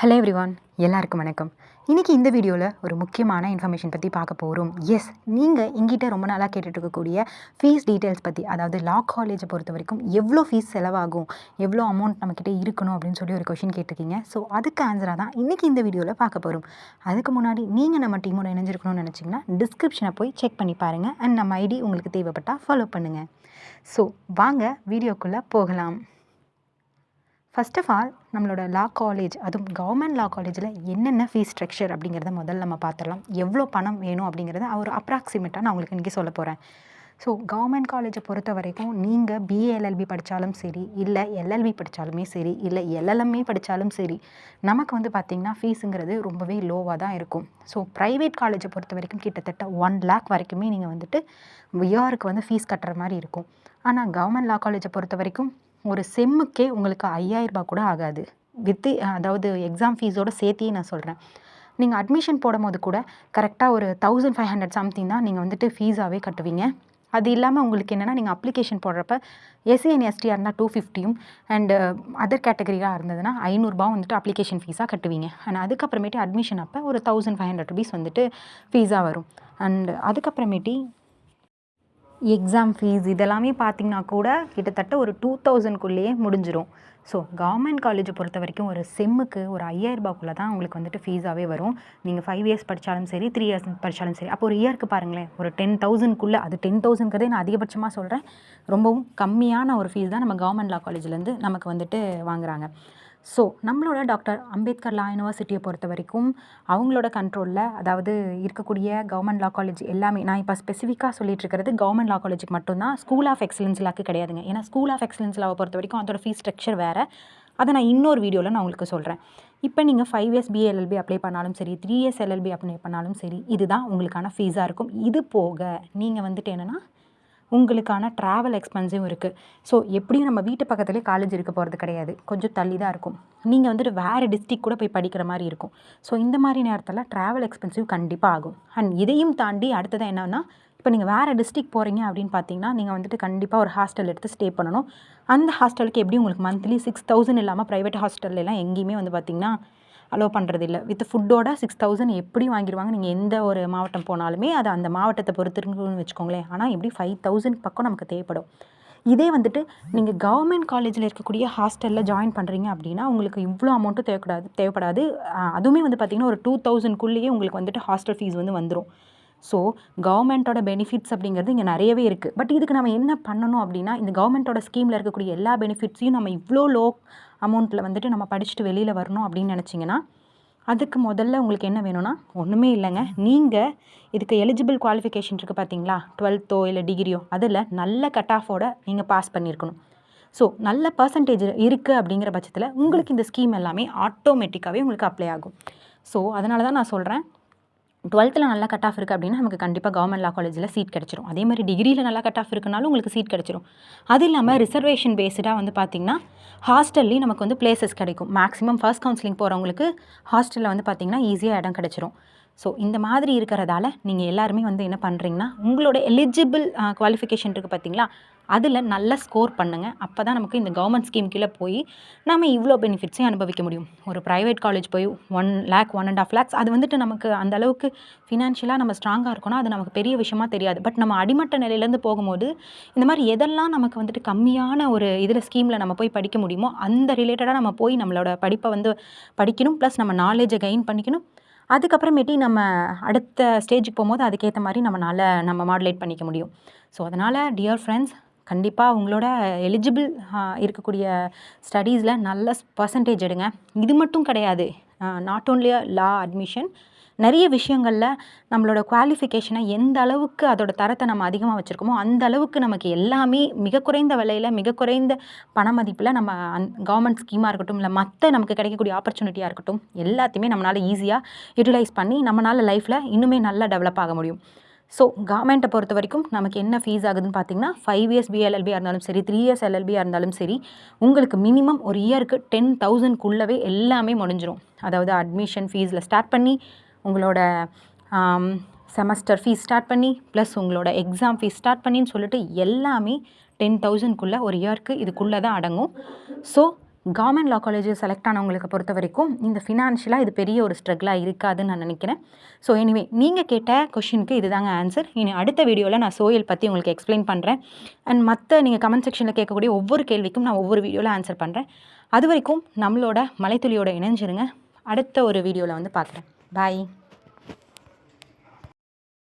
Hello everyone எல்லாருக்கும் வணக்கம். இன்றைக்கி இந்த வீடியோவில் ஒரு முக்கியமான இன்ஃபர்மேஷன் பற்றி பார்க்க போகிறோம் எஸ் நீங்கள் எங்கிட்ட ரொம்ப நாளாக கேட்டுட்ருக்கக்கூடிய ஃபீஸ் டீட்டெயில்ஸ் பற்றி அதாவது லா காலேஜை பொறுத்த வரைக்கும் எவ்வளோ ஃபீஸ் செலவாகும் எவ்வளோ அமௌண்ட் நம்மக்கிட்ட இருக்கணும் அப்படின்னு சொல்லி ஒரு கொஷின் கேட்டிருக்கீங்க. ஸோ அதுக்கு ஆன்சராக தான் இன்றைக்கி இந்த வீடியோவில் பார்க்க போகிறோம் அதுக்கு முன்னாடி நீங்கள் நம்ம டீமோட இணைஞ்சிருக்கணும்னு நினச்சிங்கன்னா டிஸ்கிரிப்ஷனை போய் செக் பண்ணி பாருங்கள் அண்ட் நம்ம ஐடி உங்களுக்கு தேவைப்பட்டால் ஃபாலோ பண்ணுங்கள் ஸோ வாங்க வீடியோக்குள்ளே போகலாம். ஃபர்ஸ்ட் ஆஃப் ஆல் நம்மளோட லா காலேஜ் அதுவும் கவர்மெண்ட் லா காலேஜில் என்னென்ன ஃபீஸ் ஸ்ட்ரக்சர் அப்படிங்கிறத முதல்ல நம்ம பார்த்துடலாம். எவ்வளோ பணம் வேணும் அப்படிங்கிறத ஒரு அப்ராக்சிமேட்டாக நான் உங்களுக்கு இன்றைக்கி சொல்ல போகிறேன் ஸோ கவர்மெண்ட் காலேஜை பொறுத்த வரைக்கும் நீங்கள் பிஏஎல்எல்பி படித்தாலும் சரி இல்லை எல்எல்பி படித்தாலுமே சரி இல்லை எல்எல்எம்ஏ படித்தாலும் சரி நமக்கு வந்து பார்த்திங்கன்னா ஃபீஸுங்கிறது ரொம்பவே லோவாக தான் இருக்கும். ஸோ ப்ரைவேட் காலேஜை பொறுத்த வரைக்கும் கிட்டத்தட்ட ஒன் லேக் வரைக்குமே நீங்கள் வந்துட்டு இயருக்கு வந்து ஃபீஸ் கட்டுற மாதிரி இருக்கும். ஆனால் கவர்மெண்ட் லா காலேஜை பொறுத்த வரைக்கும் ஒரு செம்முக்கே உங்களுக்கு ஐயாயிரரூபா கூட ஆகாது. வித்து அதாவது எக்ஸாம் ஃபீஸோடு சேர்த்தியே நான் சொல்கிறேன் நீங்கள் அட்மிஷன் போடும் போது கூட கரெக்டாக ஒரு தௌசண்ட் ஃபைவ் ஹண்ட்ரட் சம்திங் தான் நீங்கள் வந்துட்டு ஃபீஸாகவே கட்டுவீங்க. அது இல்லாமல் உங்களுக்கு என்னென்னா நீங்கள் அப்ளிகேஷன் போடுறப்ப எஸ்சிஎன் எஸ்டியாக இருந்தால் டூ ஃபிஃப்டியும் அண்டு அதர் கேட்டகரியாக இருந்ததுன்னா ஐநூறுரூபா வந்துட்டு அப்ளிகேஷன் ஃபீஸாக கட்டுவீங்க. அண்ட் அதுக்கப்புறமேட்டு அட்மிஷன் அப்போ ஒரு தௌசண்ட் ஃபைவ் ஹண்ட்ரட் ருபீஸ் வந்துட்டு ஃபீஸாக வரும். அண்டு அதுக்கப்புறமேட்டி எக்ஸாம் ஃபீஸ் இதெல்லாமே பார்த்திங்கன்னா கூட கிட்டத்தட்ட ஒரு டூ தௌசண்ட்குள்ளேயே முடிஞ்சிடும் ஸோ கவர்மெண்ட் காலேஜை பொறுத்த வரைக்கும் ஒரு செம்முக்கு ஒரு ஐயாயிரரூபாக்குள்ளே தான் உங்களுக்கு வந்துட்டு ஃபீஸாகவே வரும். நீங்கள் ஃபைவ் இயர்ஸ் படித்தாலும் சரி த்ரீ இயர்ஸ் படித்தாலும் சரி. அப்போ ஒரு இயருக்கு பாருங்களேன் ஒரு டென் தௌசண்ட்குள்ளே அது டென் தௌசண்ட்கிறதே நான் அதிகபட்சமாக சொல்கிறேன் ரொம்பவும் கம்மியான ஒரு ஃபீஸ் தான் நம்ம கவர்மெண்ட் லா காலேஜ்லேருந்து நமக்கு வந்துட்டு வாங்குறாங்க. ஸோ நம்மளோட டாக்டர் அம்பேத்கர் லா யூனிவர்சிட்டியை பொறுத்த வரைக்கும் அவங்களோட கண்ட்ரோலில் அதாவது இருக்கக்கூடிய கவர்மெண்ட் லா காலேஜ் எல்லாமே நான் இப்போ ஸ்பெசிஃபிக்காக சொல்லிட்டு இருக்கிறது கவர்மெண்ட் லா காலேஜுக்கு மட்டும்தான் ஸ்கூல் ஆஃப் எக்ஸலன்ஸ் லாக்கு கிடையாதுங்க. ஏன்னா ஸ்கூல் ஆஃப் எக்ஸலன்ஸ் லாவை பொறுத்த வரைக்கும் அதோட ஃபீஸ் ஸ்ட்ரக்சர் வேறு. அதை நான் இன்னொரு வீடியோவில் நான் உங்களுக்கு சொல்கிறேன் இப்போ நீங்கள் ஃபைவ் இயர்ஸ் பிஎல்எல்பி அப்ளை பண்ணாலும் சரி த்ரீ இயர்ஸ் எல்எல்பி அப்ளை பண்ணாலும் சரி இதுதான் உங்களுக்கான ஃபீஸாக இருக்கும். இது போக நீங்கள் வந்துட்டு என்னென்னா உங்களுக்கான ட்ராவல் எக்ஸ்பென்ஸும் இருக்குது ஸோ எப்படியும் நம்ம வீட்டு பக்கத்துலேயே காலேஜ் இருக்க போகிறது கிடையாது. கொஞ்சம் தள்ளி தான் இருக்கும். நீங்கள் வந்துட்டு வேறு டிஸ்ட்ரிக் கூட போய் படிக்கிற மாதிரி இருக்கும். ஸோ இந்த மாதிரி நேரத்தில் ட்ராவல் எக்ஸ்பென்சிவ் கண்டிப்பாக ஆகும். அண்ட் இதையும் தாண்டி அடுத்தது என்னென்னா இப்போ நீங்கள் வேறு டிஸ்ட்ரிக் போகிறீங்க அப்படின்னு பார்த்தீங்கன்னா நீங்கள் வந்துட்டு கண்டிப்பாக ஒரு ஹாஸ்டல் எடுத்து ஸ்டே பண்ணணும். அந்த ஹாஸ்டலுக்கு எப்படி உங்களுக்கு மந்த்லி சிக்ஸ் தௌசண்ட் இல்லாமல் ப்ரைவேட் ஹாஸ்டல்லாம் எங்கேயுமே வந்து பார்த்திங்கன்னா அலோவ் பண்ணுறதில்ல வித் ஃபுட்டோட சிக்ஸ் தௌசண்ட் எப்படி வாங்கிடுவாங்க நீங்கள் எந்த ஒரு மாவட்டம் போனாலுமே அது அந்த மாவட்டத்தை பொறுத்துருக்குன்னு வச்சுக்கோங்களேன். ஆனால் எப்படி ஃபைவ் தௌசண்ட் பக்கம் நமக்கு தேவைப்படும். இதே வந்துட்டு நீங்கள் கவர்மெண்ட் காலேஜில் இருக்கக்கூடிய ஹாஸ்டலில் ஜாயின் பண்ணுறீங்க அப்படின்னா உங்களுக்கு இவ்வளோ அமௌண்ட்டும் தேவைப்படாது தேவைப்படாது. அதுவுமே வந்து பார்த்திங்கன்னா ஒரு டூ தௌசண்ட்குள்ளேயே உங்களுக்கு வந்துட்டு ஹாஸ்டல் ஃபீஸ் வந்து வந்துடும் ஸோ கவர்மெண்ட்டோட பெனிஃபிட்ஸ் அப்படிங்கிறது இங்கே நிறையவே இருக்குது பட் இதுக்கு நம்ம என்ன பண்ணணும் அப்படின்னா இந்த கவர்மெண்ட்டோட ஸ்கீமில் இருக்கக்கூடிய எல்லா பெனிஃபிட்ஸையும் நம்ம இவ்வளோ லோ அமௌண்ட்டில் வந்துட்டு நம்ம படிச்சுட்டு வெளியில் வரணும் அப்படின்னு நினச்சிங்கன்னா அதுக்கு முதல்ல உங்களுக்கு என்ன வேணும்னா ஒன்றுமே இல்லைங்க. நீங்கள் இதுக்கு எலிஜிபிள் குவாலிஃபிகேஷன் இருக்குது பார்த்தீங்களா டுவெல்த்தோ இல்லை டிகிரியோ அதில் நல்ல கட் ஆஃபோட நீங்கள் பாஸ் பண்ணியிருக்கணும் ஸோ நல்ல பர்சன்டேஜ் இருக்குது அப்படிங்கிற பட்சத்தில் உங்களுக்கு இந்த ஸ்கீம் எல்லாமே ஆட்டோமேட்டிக்காகவே உங்களுக்கு அப்ளை ஆகும். ஸோ அதனால தான் நான் சொல்கிறேன் டுவெல்த்தில் நல்லா கட் ஆஃப் இருக்குது அப்படின்னா நமக்கு கண்டிப்பாக கவர்மெண்ட் லா காலேஜில் சீட் கிடச்சிரும். அதே மாதிரி டிகிரியில் நல்லா கட் ஆஃப் இருக்குனாலும் உங்களுக்கு சீட் கிடச்சிரும். அது இல்லாமல் ரிசர்வேஷன் பேஸ்டாக வந்து பார்த்திங்கன்னா ஹாஸ்டல்லையும் நமக்கு வந்து பிளேசஸ் கிடைக்கும். மேக்ஸிமம் ஃபர்ஸ்ட் கவுன்சிலிங் போகிறவங்களுக்கு ஹாஸ்டலில் வந்து பார்த்திங்கன்னா ஈஸியாக இடம் கிடச்சிரும். ஸோ இந்த மாதிரி இருக்கிறதால நீங்கள் எல்லாருமே வந்து என்ன பண்ணுறீங்கன்னா உங்களோட எலிஜிபிள் குவாலிஃபிகேஷன் இருக்குது பார்த்தீங்களா அதில் நல்ல ஸ்கோர் பண்ணுங்கள் அப்போ தான் நமக்கு இந்த கவர்மெண்ட் ஸ்கீம் கீழே போய் நம்ம இவ்வளோ பெனிஃபிட்ஸையும் அனுபவிக்க முடியும். ஒரு ப்ரைவேட் காலேஜ் போய் one lakh one and half lakhs அது வந்துட்டு நமக்கு அந்த அளவுக்கு ஃபினான்ஷியலாக நம்ம ஸ்ட்ராங்காக இருக்கணும் அது நமக்கு பெரிய விஷயமா தெரியாது. பட் நம்ம அடிமட்ட நிலையிலேருந்து போகும்போது இந்த மாதிரி எதெல்லாம் நமக்கு வந்துட்டு கம்மியான ஒரு இதில் ஸ்கீமில் நம்ம போய் படிக்க முடியுமோ அந்த ரிலேட்டடாக நம்ம போய் நம்மளோட படிப்பை வந்து படிக்கணும். ப்ளஸ் நம்ம நாலேஜை கெயின் பண்ணிக்கணும். அதுக்கப்புறமேட்டி நம்ம அடுத்த ஸ்டேஜுக்கு போகும்போது அதுக்கேற்ற மாதிரி நம்மளால் நம்ம மாடுலேட் பண்ணிக்க முடியும். ஸோ அதனால் டியர் ஃப்ரெண்ட்ஸ் கண்டிப்பாக உங்களோட எலிஜிபிள் இருக்கக்கூடிய ஸ்டடீஸில் நல்ல பர்சன்டேஜ் எடுங்க. இது மட்டும் கிடையாது. நாட் ஓன்லி லா அட்மிஷன் நிறைய விஷயங்களில் நம்மளோட குவாலிஃபிகேஷனை எந்த அளவுக்கு அதோட தரத்தை நம்ம அதிகமாக வச்சுருக்கோமோ அந்த அளவுக்கு நமக்கு எல்லாமே மிக குறைந்த விலையில் மிக குறைந்த பண மதிப்பில் நம்ம அந் கவர்மெண்ட் ஸ்கீமாக இருக்கட்டும் இல்லை மற்ற நமக்கு கிடைக்கக்கூடிய ஆப்பர்ச்சுனிட்டியாக இருக்கட்டும் எல்லாத்தையுமே நம்மளால் ஈஸியாக யூட்டிலைஸ் பண்ணி நம்மளால் லைஃப்பில் இன்னுமே நல்லா டெவலப் ஆக முடியும். ஸோ கவர்மெண்ட்டை பொறுத்த வரைக்கும் நமக்கு என்ன ஃபீஸ் ஆகுதுன்னு பார்த்தீங்கன்னா ஃபைவ் இயர்ஸ் பிஎல்எல்பியாக இருந்தாலும் சரி த்ரீ இயர்ஸ் எல்எல்பியாக இருந்தாலும் சரி உங்களுக்கு மினிமம் ஒரு இயருக்கு டென் தௌசண்ட்குள்ளவே எல்லாமே முடிஞ்சிடும் அதாவது அட்மிஷன் ஃபீஸில் ஸ்டார்ட் பண்ணி உங்களோட செமஸ்டர் ஃபீஸ் ஸ்டார்ட் பண்ணி ப்ளஸ் உங்களோட எக்ஸாம் ஃபீஸ் ஸ்டார்ட் பண்ணின்னு சொல்லிட்டு எல்லாமே டென் தௌசண்ட்குள்ளே ஒரு இயருக்கு இதுக்குள்ளே தான் அடங்கும். So government law college select ஆனவங்களுக்கு பொறுத்த வரைக்கும் இந்த ஃபினான்ஷியலாக இது பெரிய ஒரு ஸ்ட்ரகிளாக இருக்காதுன்னு நான் நினைக்கிறேன். ஸோ எனிவே நீங்கள் கேட்ட கொஷினுக்கு இதுதாங்க ஆன்சர் இனி அடுத்த வீடியோவில் நான் சோயல் பற்றி உங்களுக்கு எக்ஸ்பிளைன் பண்ணுறேன் அண்ட் மற்ற நீங்கள் கமெண்ட் செக்ஷனில் கேட்கக்கூடிய ஒவ்வொரு கேள்விக்கும் நான் ஒவ்வொரு வீடியோவில் ஆன்சர் பண்ணுறேன் அது வரைக்கும் நம்மளோட மலைத்துளியோட இணைஞ்சிருங்க. அடுத்த ஒரு வீடியோவில் வந்து பார்க்குறேன். பாய்